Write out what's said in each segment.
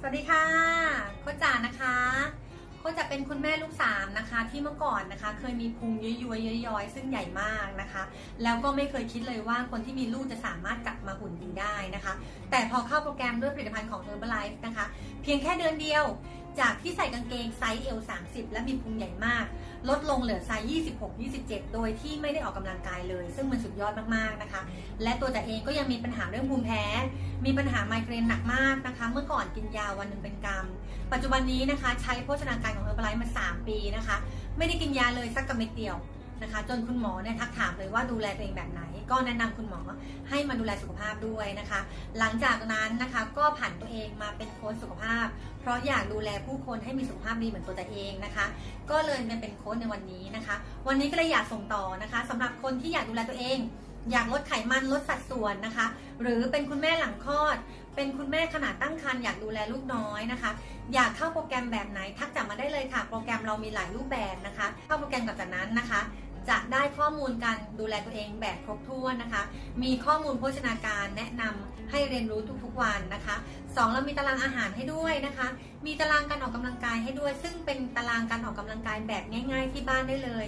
สวัสดีค่ะโคจ๋านะคะโคชจะเป็นคุณแม่ลูกสามนะคะที่เมื่อก่อนนะคะ เคยมีพุงย้อยๆย้อยซึ่งใหญ่มากนะคะ แล้วก็ไม่เคยคิดเลยว่าคนที่มีลูกจะสามารถกลับมาหุ่นดีได้นะคะ แต่พอเข้าโปรแกรมด้วยผลิตภัณฑ์ของ Herbalife นะคะ เพียงแค่เดือนเดียว จากที่ใส่กางเกงไซส์ L 30 และมีพุงใหญ่มาก ลดลงเหลือไซส์26 27 โดยที่ไม่ได้ออกกำลังกายเลย ซึ่งมันสุดยอดมากๆนะคะ และตัวแต่เองก็ยังมีปัญหาเรื่องภูมิแพ้ มีปัญหาไมเกรนหนักมากนะคะ เมื่อก่อนกินยาวันหนึ่งเป็นกรรม ปัจจุบันนี้นะคะใช้โภชนาการของเฮอร์บไลท์มา 3 ปีนะคะ ไม่ได้กินยาเลยสักกระเม็ดเดียวนะคะจนคุณหมอเนี่ยทักถามเลยว่าดูแลตัวเองแบบไหน ก็แนะนำคุณหมอให้มาดูแลสุขภาพด้วยนะคะ หลังจากนั้นนะคะก็ผันตัวเองมาเป็นโค้ชสุขภาพ ราะอยากดูแลผู้คนให้มีสุขภาพดีเหมือนตัวแต่เองนะคะ ก็เลยมาเป็นโค้ชในวันนี้นะคะ วันนี้ก็เลยอยากส่งต่อนะคะสำหรับคนที่อยากดูแลตัวเอง อยากลดไขมันลดสัดส่วนนะคะ หรือเป็นคุณแม่หลังคลอด เป็นคุณแม่ขนาดตั้งครรภ์อยากดูแลลูกน้อยนะคะ อยากเข้าโปรแกรมแบบไหนทักจับมาได้เลยค่ะ โปรแกรมเรามีหลายรูปแบบนะคะ เข้าโปรแกรมกับจากนั้นนะคะจะได้ข้อมูลการดูแลตัวเองแบบครบถ้วนนะคะ มีข้อมูลโภชนาการแนะนำ เรียนรู้ทุกๆวันนะคะสองเรามีตารางอาหารให้ด้วยนะคะ มีตารางการออกกำลังกายให้ด้วย ซึ่งเป็นตารางการออกกำลังกายแบบง่าย ๆ ที่บ้านได้เลย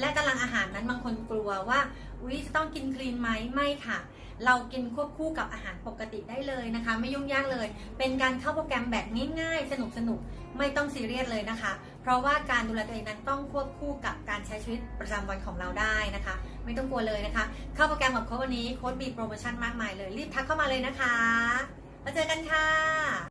และตารางอาหารนั้นบางคนกลัวว่า อุ๊ยจะต้องกินคลีนไหมไม่ค่ะ เรากินควบคู่กับอาหารปกติได้เลยนะคะ ไม่ยุ่งยากเลย เป็นการเข้าโปรแกรมแบบง่ายๆ สนุกๆไม่ต้องซีเรียสเลยนะคะ เพราะว่าการดูแลตัวเองนั้นต้องควบคู่กับการใช้ชีวิตประจำวันของเราได้นะคะ ไม่ต้องกลัวเลยนะคะ เข้าโปรแกรมกับโค้ดวันนี้โค้ดมีโปรโมชั่นมากมายเลยรีบทักเข้ามาเลยนะคะแล้วเจอกันค่ะ